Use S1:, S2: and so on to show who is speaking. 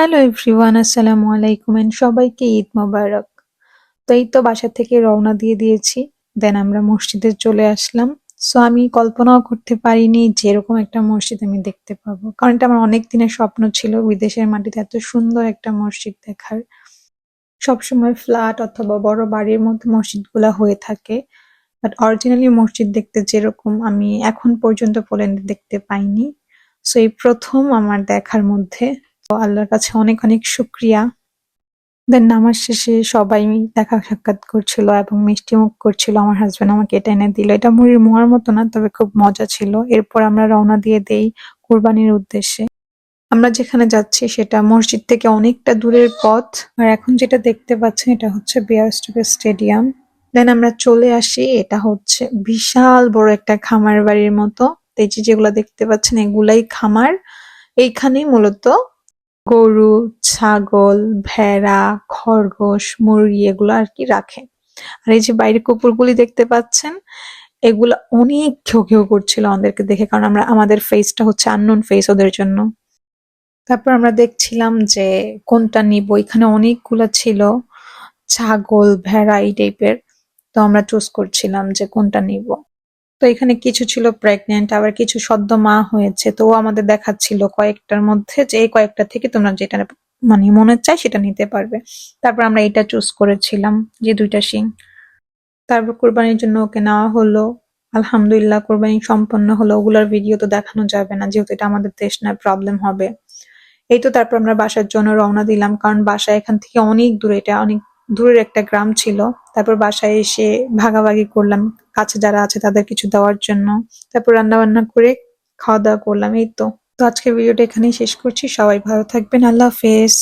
S1: Hello everyone আসসালামু আলাইকুম and সবাইকে ঈদ মোবারক। তো এই তো বাসা থেকে রওনা দিয়ে দিয়েছি। দেন আমরা মসজিদে চলে আসলাম। সো আমি কল্পনাও করতে পারিনি যে এরকম একটা মসজিদ আমি দেখতে পাবো। কারণ এটা আমার অনেক দিনের স্বপ্ন ছিল বিদেশের মাটিতে এত সুন্দর একটা মসজিদ দেখার। সবসময় ফ্ল্যাট অথবা বড় বাড়ির মধ্যে মসজিদগুলা হয়ে থাকে। বাট অরিজিনালি মসজিদ দেখতে যেরকম আমি এখন পর্যন্ত পোল্যান্ডে দেখতে পাইনি। সো এই প্রথম আমার দেখার মধ্যে আল্লাহর কাছে অনেক অনেক শুক্রিয়া। দেন নামাজ শেষে সবাই দেখা সাক্ষাৎ করছিল এবং মিষ্টি মুখ করছিল। আমার হাজব্যান্ড আমাকে এটা এনে দিল। এটা মুড়ির মোয়ার মতো না, তবে খুব মজা ছিল। এরপর আমরা রওনা দিয়ে দেই কুরবানির উদ্দেশ্যে। আমরা যেখানে যাচ্ছি সেটা মসজিদ থেকে অনেকটা দূরের পথ। আর এখন যেটা দেখতে পাচ্ছেন, এটা হচ্ছে বিয়ারস্টকের স্টেডিয়াম দেন আমরা চলে আসি, এটা হচ্ছে বিশাল বড় একটা খামার বাড়ির মতো। এই যেগুলো দেখতে পাচ্ছেন, এগুলাই খামার। এইখানেই মূলত গরু, ছাগল, ভেড়া, খরগোশ, মুরগি এগুলো আর কি রাখে। আর এই যে বাইরে কুকুরগুলি দেখতে পাচ্ছেন, এগুলো অনেক ঘেউ ঘেউ করছিল আমাদেরকে দেখে, কারণ আমরা, আমাদের ফেসটা হচ্ছে আননোন ফেস ওদের জন্য। তারপর আমরা দেখছিলাম যে কোনটা নিব, এখানে অনেকগুলো ছিল, ছাগল, ভেড়া এই টাইপের তো আমরা চুজ করছিলাম যে কোনটা নিব। তো এখানে কিছু ছিল প্রেগনেন্ট আবার কিছু সদ্য মা হয়েছে। তো ও আমাদের দেখাচ্ছিল কয়েকটার মধ্যে যে এই কয়েকটা থেকে তোমরা যেটা মানে মনে চাই সেটা নিতে পারবে। তারপর আমরা এটা চুজ করেছিলাম যে দুইটা শিং। তারপর কোরবানির জন্য ওকে নেওয়া হলো। আলহামদুলিল্লাহ কোরবানি সম্পন্ন হলো। ওগুলোর ভিডিও তো দেখানো যাবে না, যেহেতু এটা আমাদের দেশ নয় প্রবলেম হবে। এই তো তারপর আমরা বাসার জন্য রওনা দিলাম, কারণ বাসা এখান থেকে অনেক দূরে, এটা অনেক দূরের একটা গ্রাম ছিল। তারপর বাসায় এসে ভাগাভাগি করলাম। কাছে যারা আছে তাদের কিছু দেওয়ার জন্য। তারপর রান্না বান্না করে খাওয়া দাওয়া করলাম, এই তো। তো আজকের ভিডিওটা এখানেই শেষ করছি। সবাই ভালো থাকবেন। আল্লাহ হাফেজ।